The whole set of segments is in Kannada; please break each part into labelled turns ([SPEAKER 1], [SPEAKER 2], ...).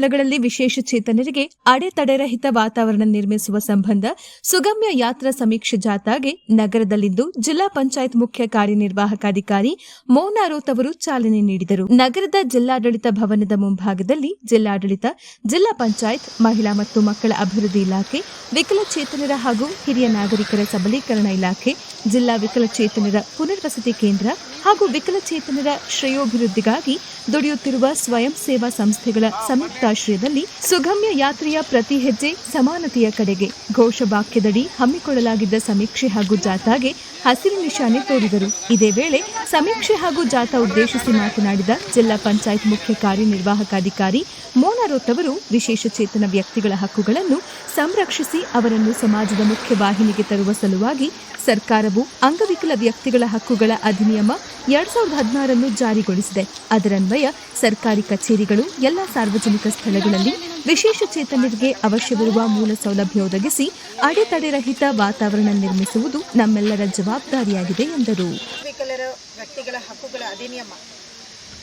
[SPEAKER 1] ಆವರಣಗಳಲ್ಲಿ ವಿಶೇಷ ಚೇತನರಿಗೆ ಅಡೆತಡೆರಹಿತ ವಾತಾವರಣ ನಿರ್ಮಿಸುವ ಸಂಬಂಧ ಸುಗಮ್ಯ ಯಾತ್ರಾ ಸಮೀಕ್ಷೆ ಜಾಥಾಗೆ ನಗರದಲ್ಲಿಂದು ಜಿಲ್ಲಾ ಪಂಚಾಯತ್ ಮುಖ್ಯ ಕಾರ್ಯನಿರ್ವಾಹಕಾಧಿಕಾರಿ ಮೋನಾ ರೋತ್ ಅವರು ಚಾಲನೆ ನೀಡಿದರು. ನಗರದ ಜಿಲ್ಲಾಡಳಿತ ಭವನದ ಮುಂಭಾಗದಲ್ಲಿ ಜಿಲ್ಲಾಡಳಿತ, ಜಿಲ್ಲಾ ಪಂಚಾಯತ್, ಮಹಿಳಾ ಮತ್ತು ಮಕ್ಕಳ ಅಭಿವೃದ್ಧಿ ಇಲಾಖೆ ವಿಕಲಚೇತನರ ಹಾಗೂ ಹಿರಿಯ ನಾಗರಿಕರ ಸಬಲೀಕರಣ ಇಲಾಖೆ, ಜಿಲ್ಲಾ ವಿಕಲಚೇತನರ ಪುನರ್ವಸತಿ ಕೇಂದ್ರ ಹಾಗೂ ವಿಕಲಚೇತನರ ಶ್ರೇಯೋಭಿವೃದ್ಧಿಗಾಗಿ ದುಡಿಯುತ್ತಿರುವ ಸ್ವಯಂ ಸೇವಾ ಸಂಸ್ಥೆಗಳ ಸಂಯುಕ್ತಾಶ್ರಯದಲ್ಲಿ ಸುಗಮ್ಯ ಯಾತ್ರೆಯ ಪ್ರತಿ ಹೆಜ್ಜೆ ಸಮಾನತೆಯ ಕಡೆಗೆ ಘೋಷವಾಕ್ಯದಡಿ ಹಮ್ಮಿಕೊಳ್ಳಲಾಗಿದ್ದ ಸಮೀಕ್ಷೆ ಹಾಗೂ ಜಾಥಾಗೆ ಹಸಿರು ನಿಶಾನೆ ತೋರಿದರು. ಇದೇ ವೇಳೆ ಸಮೀಕ್ಷೆ ಹಾಗೂ ಜಾಥಾ ಉದ್ದೇಶಿಸಿ ಮಾತನಾಡಿದ ಜಿಲ್ಲಾ ಪಂಚಾಯತ್ ಮುಖ್ಯ ಕಾರ್ಯನಿರ್ವಾಹಕಾಧಿಕಾರಿ ಮೋನಾ ರೋತ್ ಅವರು ವಿಶೇಷ ಚೇತನ ವ್ಯಕ್ತಿಗಳ ಹಕ್ಕುಗಳನ್ನು ಸಂರಕ್ಷಿಸಿ ಅವರನ್ನು ಸಮಾಜದ ಮುಖ್ಯ ವಾಹಿನಿಗೆ ತರುವ ಸಲುವಾಗಿ ಸರ್ಕಾರವು ಅಂಗವಿಕಲ ವ್ಯಕ್ತಿಗಳ ಹಕ್ಕುಗಳ ಅಧಿನಿಯಮ ಎರಡ್ ಸಾವಿರದ ಹದಿನಾರನ್ನು ಜಾರಿಗೊಳಿಸಿದೆ. ಅದರನ್ವಯ ಸರ್ಕಾರಿ ಕಚೇರಿಗಳು, ಎಲ್ಲಾ ಸಾರ್ವಜನಿಕ ಸ್ಥಳಗಳಲ್ಲಿ ವಿಶೇಷ ಚೇತನರಿಗೆ ಅವಶ್ಯವಿರುವ ಮೂಲ ಸೌಲಭ್ಯ ಒದಗಿಸಿ ಅಡೆತಡೆರಹಿತ ವಾತಾವರಣ ನಿರ್ಮಿಸುವುದು ನಮ್ಮೆಲ್ಲರ ಜವಾಬ್ದಾರಿಯಾಗಿದೆ ಎಂದರು.
[SPEAKER 2] ವ್ಯಕ್ತಿಗಳ ಹಕ್ಕುಗಳ ಅಧಿನಿಯಮ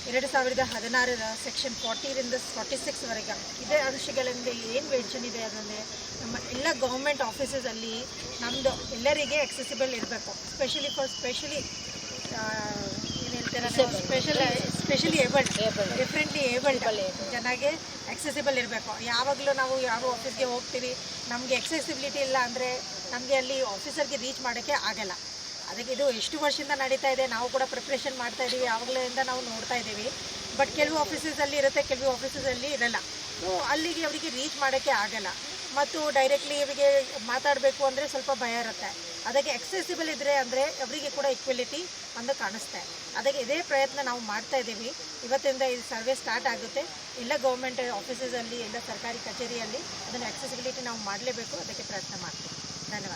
[SPEAKER 2] ಎರಡು ಸಾವಿರದ ಹದಿನಾರರ ಸೆಕ್ಷನ್ ಫಾರ್ಟಿರಿಂದ ಫಾರ್ಟಿ ಸಿಕ್ಸ್ವರೆಗೆ ಇದೇ ಅಂಶಗಳಿಂದ ಏನು ಮೆನ್ಷನ್ ಇದೆ ಅದಂದರೆ ನಮ್ಮ ಎಲ್ಲ ಗೌರ್ಮೆಂಟ್ ಆಫೀಸಸಲ್ಲಿ ನಮ್ಮದು ಎಲ್ಲರಿಗೆ ಅಕ್ಸೆಸಿಬಲ್ ಇರಬೇಕು specially for specially special specially abled differently abled ಚೆನ್ನಾಗಿ ಅಕ್ಸೆಸಿಬಲ್ ಇರಬೇಕು. ಯಾವಾಗಲೂ ನಾವು ಯಾವ ಆಫೀಸ್ಗೆ ಹೋಗ್ತೀವಿ ನಮಗೆ ಎಕ್ಸೆಸಿಬಿಲಿಟಿ ಇಲ್ಲ ಅಂದರೆ ನಮಗೆ ಅಲ್ಲಿ ಆಫೀಸರ್ಗೆ ರೀಚ್ ಮಾಡೋಕ್ಕೆ ಆಗಲ್ಲ. ಅದಕ್ಕೆ ಇದು ಎಷ್ಟು ವರ್ಷದಿಂದ ನಡೀತಾ ಇದೆ ನಾವು ಕೂಡ ಪ್ರಿಪ್ರೇಷನ್ ಮಾಡ್ತಾ ಇದ್ದೀವಿ ಯಾವಾಗಲಿಂದ ನಾವು ನೋಡ್ತಾ ಇದ್ದೀವಿ ಬಟ್ ಕೆಲವು ಆಫೀಸಸಲ್ಲಿ ಇರುತ್ತೆ ಕೆಲವು ಆಫೀಸಸಲ್ಲಿ ಇರಲ್ಲ. ಅಲ್ಲಿಗೆ ಅವರಿಗೆ ರೀಚ್ ಮಾಡೋಕ್ಕೆ ಆಗಲ್ಲ. ಮತ್ತು ಡೈರೆಕ್ಟ್ಲಿ ಇವರಿಗೆ ಮಾತಾಡಬೇಕು ಅಂದರೆ ಸ್ವಲ್ಪ ಭಯ ಇರುತ್ತೆ. ಅದಕ್ಕೆ ಎಕ್ಸೆಸಿಬಲ್ ಇದ್ದರೆ ಅಂದರೆ ಅವರಿಗೆ ಕೂಡ ಈಕ್ವಲಿಟಿ ಒಂದು ಕಾಣಿಸ್ತೆ ಅದಕ್ಕೆ ಇದೇ ಪ್ರಯತ್ನ ನಾವು ಮಾಡ್ತಾ ಇದ್ದೀವಿ. ಇವತ್ತಿಂದ ಈ ಸರ್ವೆ ಸ್ಟಾರ್ಟ್ ಆಗುತ್ತೆ. ಎಲ್ಲ ಗೌರ್ಮೆಂಟ್ ಆಫೀಸಸಲ್ಲಿ ಎಲ್ಲ ಸರ್ಕಾರಿ ಕಚೇರಿಯಲ್ಲಿ ಅದನ್ನು ಎಕ್ಸೆಸಿಬಿಲಿಟಿ ನಾವು ಮಾಡಲೇಬೇಕು. ಅದಕ್ಕೆ ಪ್ರಯತ್ನ ಮಾಡ್ತೀವಿ. ಧನ್ಯವಾದ.